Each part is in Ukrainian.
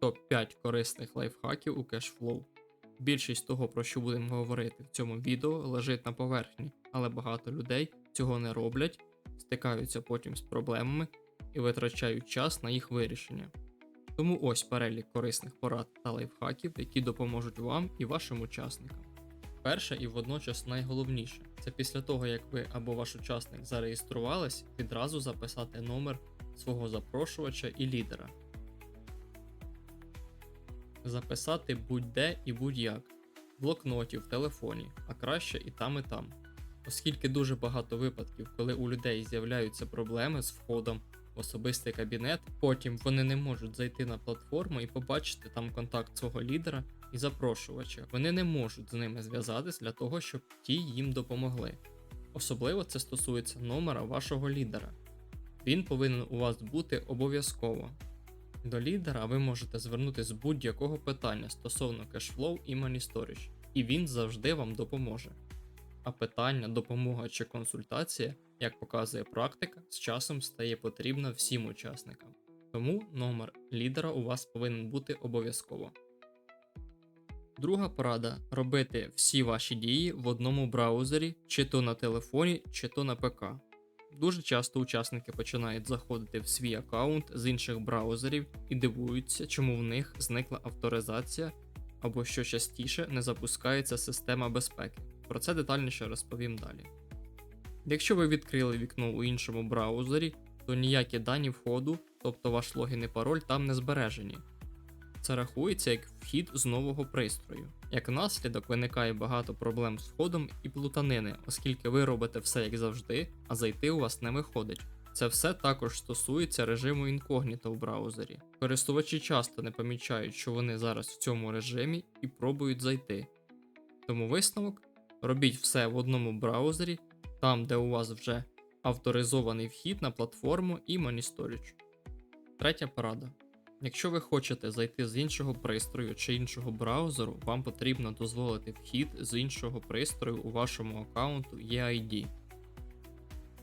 Топ-5 корисних лайфхаків у кешфлоу. Більшість того, про що будемо говорити в цьому відео, лежить на поверхні, але багато людей цього не роблять, стикаються потім з проблемами і витрачають час на їх вирішення. Тому ось перелік корисних порад та лайфхаків, які допоможуть вам і вашим учасникам. Перше і водночас найголовніше це після того, як ви або ваш учасник зареєструвались, відразу записати номер свого запрошувача і лідера. Записати будь-де і будь-як, в блокноті, в телефоні, а краще і там, і там. Оскільки дуже багато випадків, коли у людей з'являються проблеми з входом в особистий кабінет, потім вони не можуть зайти на платформу і побачити там контакт свого лідера і запрошувача. Вони не можуть з ними зв'язатись для того, щоб ті їм допомогли. Особливо це стосується номера вашого лідера. Він повинен у вас бути обов'язково. До лідера ви можете звернутися з будь-якого питання стосовно кешфлоу і Money Storage, і він завжди вам допоможе. А питання, допомога чи консультація, як показує практика, з часом стає потрібна всім учасникам. Тому номер лідера у вас повинен бути обов'язково. Друга порада робити всі ваші дії в одному браузері, чи то на телефоні, чи то на ПК. Дуже часто учасники починають заходити в свій аккаунт з інших браузерів і дивуються, чому в них зникла авторизація або що частіше не запускається система безпеки. Про це детальніше розповім далі. Якщо ви відкрили вікно у іншому браузері, то ніякі дані входу, тобто ваш логін і пароль, там не збережені. Це рахується як вхід з нового пристрою. Як наслідок виникає багато проблем з входом і плутанини, оскільки ви робите все як завжди, а зайти у вас не виходить. Це все також стосується режиму інкогніто в браузері. Користувачі часто не помічають, що вони зараз в цьому режимі і пробують зайти. Тому висновок робіть все в одному браузері, там де у вас вже авторизований вхід на платформу і Money Storage. Третя порада. Якщо ви хочете зайти з іншого пристрою чи іншого браузеру, вам потрібно дозволити вхід з іншого пристрою у вашому аккаунту EID.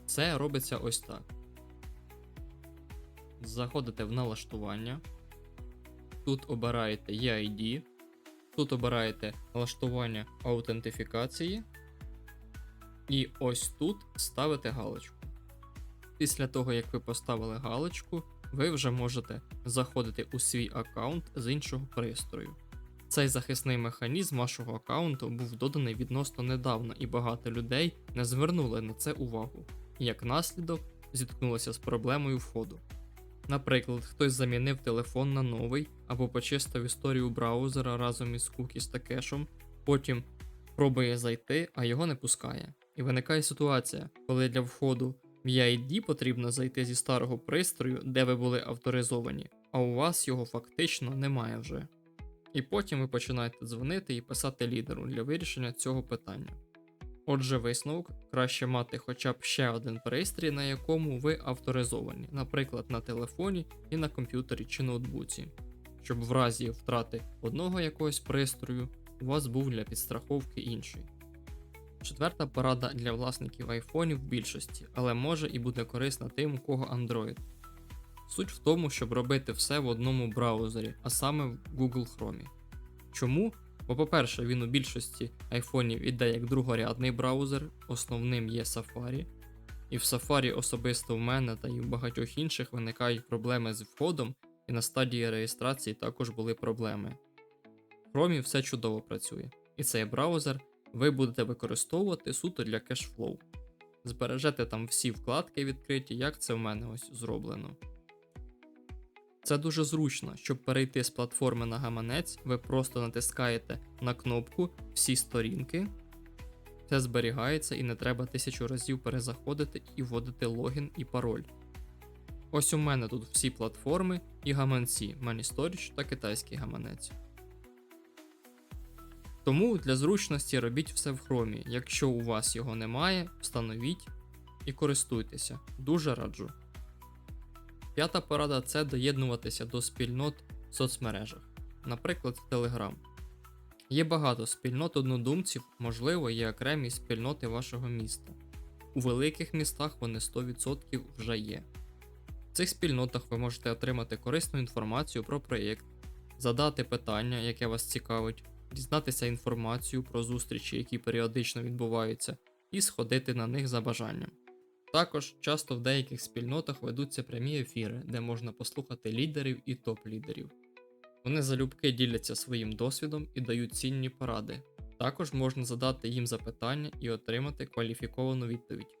Це робиться ось так. Заходите в налаштування. Тут обираєте EID. Тут обираєте налаштування аутентифікації. І ось тут ставите галочку. Після того, як ви поставили галочку, ви вже можете заходити у свій аккаунт з іншого пристрою. Цей захисний механізм вашого аккаунту був доданий відносно недавно, і багато людей не звернули на це увагу, і як наслідок зіткнулися з проблемою входу. Наприклад, хтось замінив телефон на новий або почистив історію браузера разом із cookies та кешем, потім пробує зайти, а його не пускає. І виникає ситуація, коли для входу в EID потрібно зайти зі старого пристрою, де ви були авторизовані, а у вас його фактично немає вже. І потім ви починаєте дзвонити і писати лідеру для вирішення цього питання. Отже, висновок краще мати хоча б ще один пристрій, на якому ви авторизовані, наприклад, на телефоні і на комп'ютері чи ноутбуці, щоб в разі втрати одного якогось пристрою у вас був для підстраховки інший. Четверта порада для власників айфонів в більшості, але може і буде корисна тим, у кого Android. Суть в тому, щоб робити все в одному браузері, а саме в Google Chrome. Чому? Бо, по-перше, він у більшості айфонів іде як другорядний браузер, основним є Safari. І в Safari особисто в мене та й у багатьох інших виникають проблеми з входом, і на стадії реєстрації також були проблеми. В Chrome все чудово працює, і цей браузер ви будете використовувати суто для кешфлоу. Збережете там всі вкладки відкриті, як це в мене ось зроблено. Це дуже зручно, щоб перейти з платформи на гаманець, ви просто натискаєте на кнопку Всі сторінки. Це зберігається і не треба тисячу разів перезаходити і вводити логін і пароль. Ось у мене тут всі платформи і гаманці Money Storage та китайський гаманець. Тому для зручності робіть все в хромі. Якщо у вас його немає, встановіть і користуйтеся. Дуже раджу. П'ята порада це доєднуватися до спільнот в соцмережах, наприклад, в Telegram. Є багато спільнот однодумців, можливо, є окремі спільноти вашого міста. У великих містах вони 100% вже є. В цих спільнотах ви можете отримати корисну інформацію про проєкт, задати питання, яке вас цікавить, дізнатися інформацію про зустрічі, які періодично відбуваються, і сходити на них за бажанням. Також часто в деяких спільнотах ведуться прямі ефіри, де можна послухати лідерів і топ-лідерів. Вони залюбки діляться своїм досвідом і дають цінні поради. Також можна задати їм запитання і отримати кваліфіковану відповідь.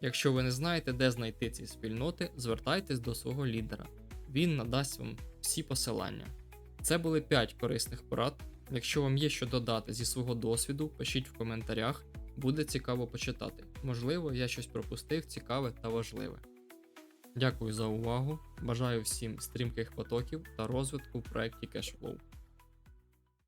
Якщо ви не знаєте, де знайти ці спільноти, звертайтесь до свого лідера. Він надасть вам всі посилання. Це були 5 корисних порад. Якщо вам є що додати зі свого досвіду, пишіть в коментарях, буде цікаво почитати. Можливо, я щось пропустив цікаве та важливе. Дякую за увагу. Бажаю всім стрімких потоків та розвитку в проєкті CashFlow.